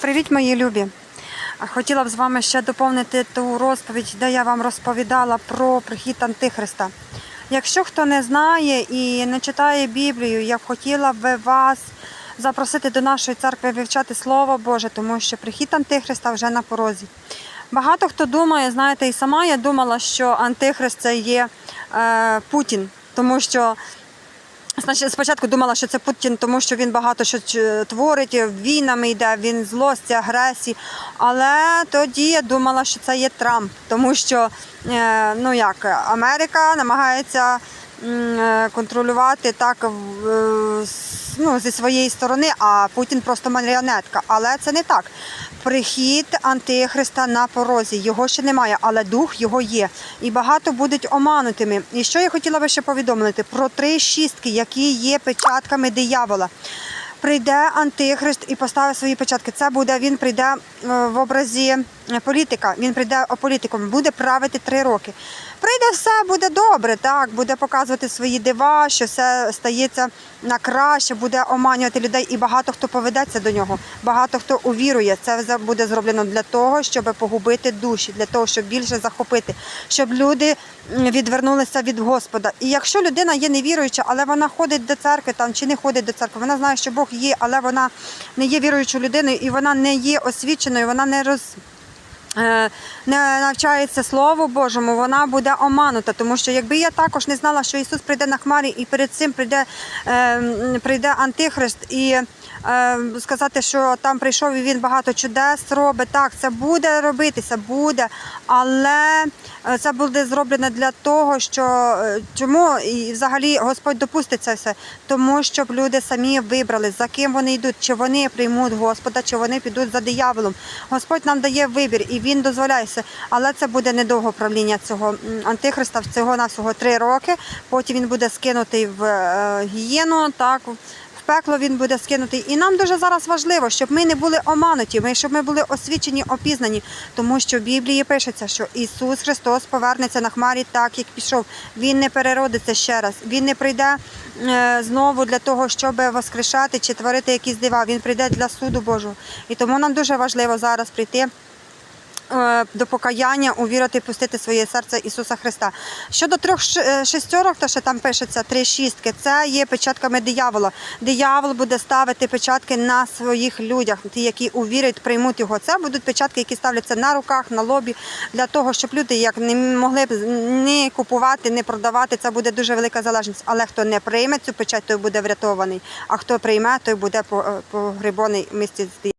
Привіт, мої любі! Хотіла б з вами ще доповнити ту розповідь, де я вам розповідала про прихід Антихриста. Якщо хто не знає і не читає Біблію, я б хотіла б вас запросити до нашої церкви вивчати Слово Боже, тому що прихід Антихриста вже на порозі. Багато хто думає, знаєте, і сама я думала, що Антихрист це є е, Путін, тому що Значить, спочатку думала, що це Путін, тому що він багато що творить, війнами йде, він злості, агресії. Але тоді я думала, що це є Трамп, тому що е, ну як Америка намагається контролювати так е, ну, зі своєї сторони, а Путін просто маріонетка. Але це не так. Прихід Антихриста на порозі. Його ще немає, але дух його є. І багато будуть оманутими. І що я хотіла би ще повідомити про три шістки, які є печатками диявола. Прийде антихрист і поставить свої печатки. Це буде він прийде е, в образі е, політика. Він прийде політиком, буде правити три роки. Прийде все, буде добре, так буде показувати свої дива, що все стається на краще, буде оманювати людей, і багато хто поведеться до нього. Багато хто увірує. Це буде зроблено для того, щоб погубити душі, для того, щоб більше захопити, щоб люди відвернулися від Господа. І якщо людина є невіруюча, але вона ходить до церкви там чи не ходить до церкви, вона знає, що Бог є, але вона не є віруючою людиною і вона не є освіченою, вона не роз. Е, Не навчається Слову Божому, вона буде оманута, тому що якби я також не знала, що Ісус прийде на хмарі, і перед цим прийде, е, прийде Антихрист, і е, сказати, що там прийшов і він багато чудес робить. Так, це буде робитися, буде, але це буде зроблено для того, що чому і взагалі Господь допустить це все, тому щоб люди самі вибрали, за ким вони йдуть, чи вони приймуть Господа, чи вони підуть за дияволом. Господь нам дає вибір і він дозволяє. Але це буде недовго правління цього антихриста, всього на всього три роки. Потім він буде скинутий в е, гієну, так в пекло він буде скинутий. І нам дуже зараз важливо, щоб ми не були омануті, ми щоб ми були освічені, опізнані, тому що в Біблії пишеться, що Ісус Христос повернеться на хмарі так, як пішов. Він не переродиться ще раз. Він не прийде е, знову для того, щоб воскрешати чи творити якісь дива. Він прийде для суду Божого. І тому нам дуже важливо зараз прийти до покаяння, увірити, пустити своє серце Ісуса Христа. Щодо трьох ш- е, то що там пишеться три шістки, це є печатками диявола. Диявол буде ставити печатки на своїх людях, ті, які увірять, приймуть його. Це будуть печатки, які ставляться на руках, на лобі, для того, щоб люди як не могли б не купувати, не продавати. Це буде дуже велика залежність. Але хто не прийме цю печать, той буде врятований. А хто прийме, той буде е, погребаний в місті з